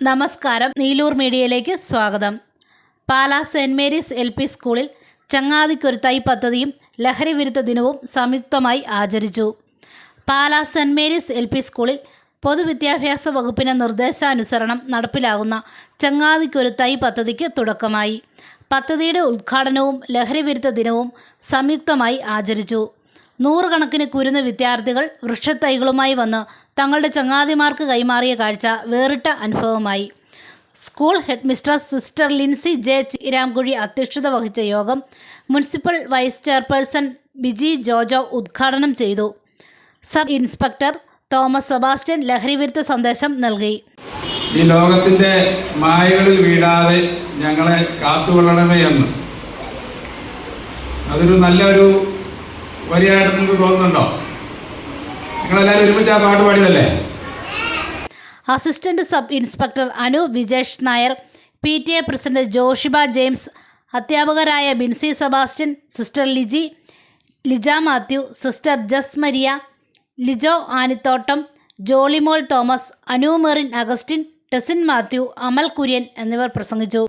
നമസ്കാരം. നീലൂർ മീഡിയയിലേക്ക് സ്വാഗതം. Pala saint Mary's L P സ്കൂളിൽ ചങ്ങാതിക്കൊരു തൈ പദ്ധതിയും ലഹരി വിരുദ്ധ ദിനവും സംയുക്തമായി ആചരിച്ചു. Pala saint Mary's L P സ്കൂളിൽ പൊതുവിദ്യാഭ്യാസ വകുപ്പിന്റെ നിർദ്ദേശാനുസരണം നടപ്പിലാകുന്ന ചങ്ങാതിക്കൊരു തൈ പദ്ധതിക്ക് തുടക്കമായി. പദ്ധതിയുടെ ഉദ്ഘാടനവും ലഹരി വിരുദ്ധ ദിനവും സംയുക്തമായി ആചരിച്ചു. നൂറുകണക്കിന് കുരുന്ന വിദ്യാർത്ഥികൾ വൃക്ഷത്തൈകളുമായി വന്ന് തങ്ങളുടെ ചങ്ങാതിമാർക്ക് കൈമാറിയ കാഴ്ച വേറിട്ട അനുഭവമായി. School head mistress sister Lincy J Chiramkuzhi അധ്യക്ഷത വഹിച്ച യോഗം municipal vice chairperson Biji Jojo ഉദ്ഘാടനം ചെയ്തു. സബ് ഇൻസ്പെക്ടർ തോമസ് സെബാസ്റ്റ്യൻ ലഹരി വിരുദ്ധ സന്ദേശം നൽകി. ഈ ലോകത്തിന്റെ മായകളിൽ വീഴാതെ ഞങ്ങളെ കാത്തുകൊള്ളണമേ എന്ന്. അതൊരു നല്ലൊരു വരിയായിട്ട് നിങ്ങൾക്ക് തോന്നുന്നുണ്ടോ? നിങ്ങളെല്ലാവരും ഒരുമിച്ച് ആ പാട്ട് പാടിയതല്ലേ? Assistant sub inspector Anu Vijesh Nair P T A president Joshiba James അധ്യാപകരായ ബിൻസി സെബാസ്റ്റ്യൻ സിസ്റ്റർ ലിജി ലിജ മാത്യു സിസ്റ്റർ ജസ് മരിയ ലിജോ ആനിത്തോട്ടം ജോളിമോൾ തോമസ് അനു മെറിൻ അഗസ്റ്റിൻ ടെസിൻ മാത്യു അമൽ കുര്യൻ എന്നിവർ പ്രസംഗിച്ചു.